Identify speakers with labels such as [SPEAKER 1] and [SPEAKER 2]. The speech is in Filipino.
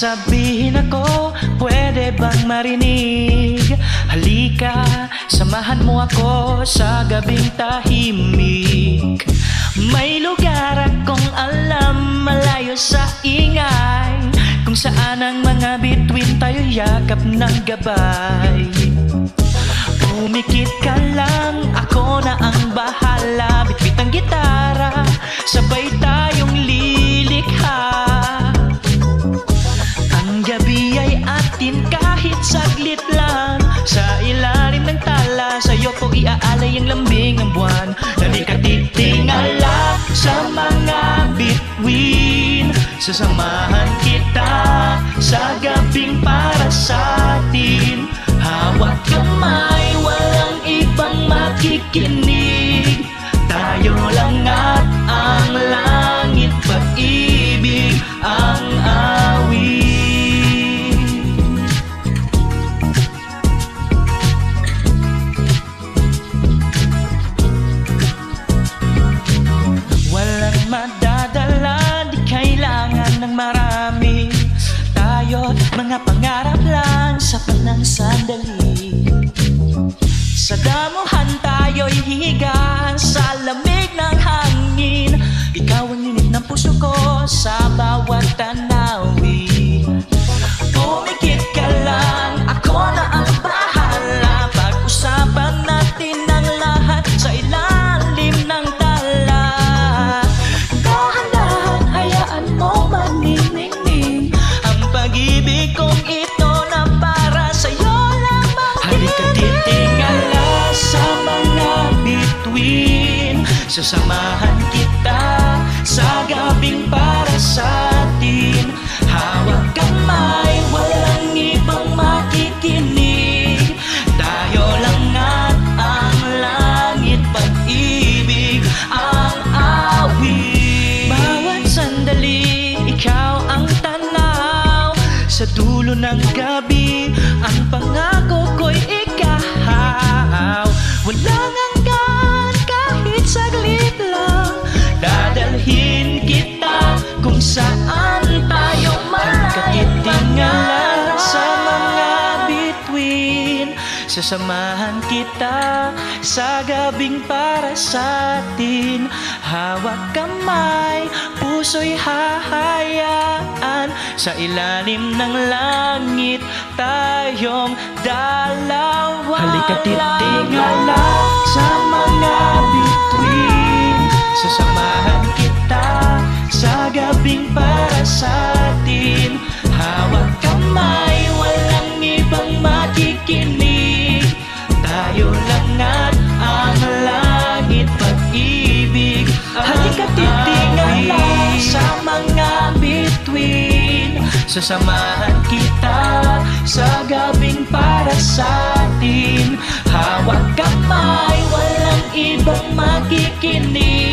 [SPEAKER 1] sasabihin ako Pwede bang marinig? Halika, samahan mo ako sa gabing tahimik. May lugar akong alam malayo sa ingay. Kung saan ang mga bituin tayo yakap ng gabay. Pumikit ka Sasamahan kita sa gabing para sa atin. Hawak kamay, walang ibang makikinig panang sandali. Sa damuhan tayo'y hihiga sa lamig ng hangin. Ikaw ang init ng puso ko sa bituin Sasamahan kita sa gabing para sa atin. Hawak kamay, walang ibang makikinig. Tayo lang at ang langit Pag-ibig ang awit. Bawat sandali, ikaw ang tanaw. Sa dulo ng gabi, ang pangako ko'y ikaw Walang hanggan kahit saglit saan tayo Magkatitingala sa mga bituin Sasamahan kita sa gabing para sa atin. Hawak kamay, puso'y hahayaan. Sa ilalim ng langit tayong dalawa Halika titingala sa mga bituin Sasamahan kita sa gabing para sa atin. Hawak kamay, walang ibang makikinig. Tayo lang at ang langit pag-ibig. Halika titingala sa mga bituin. Sasamahan kita sa gabing para sa atin. Hawak kamay, walang ibang makikinig. lang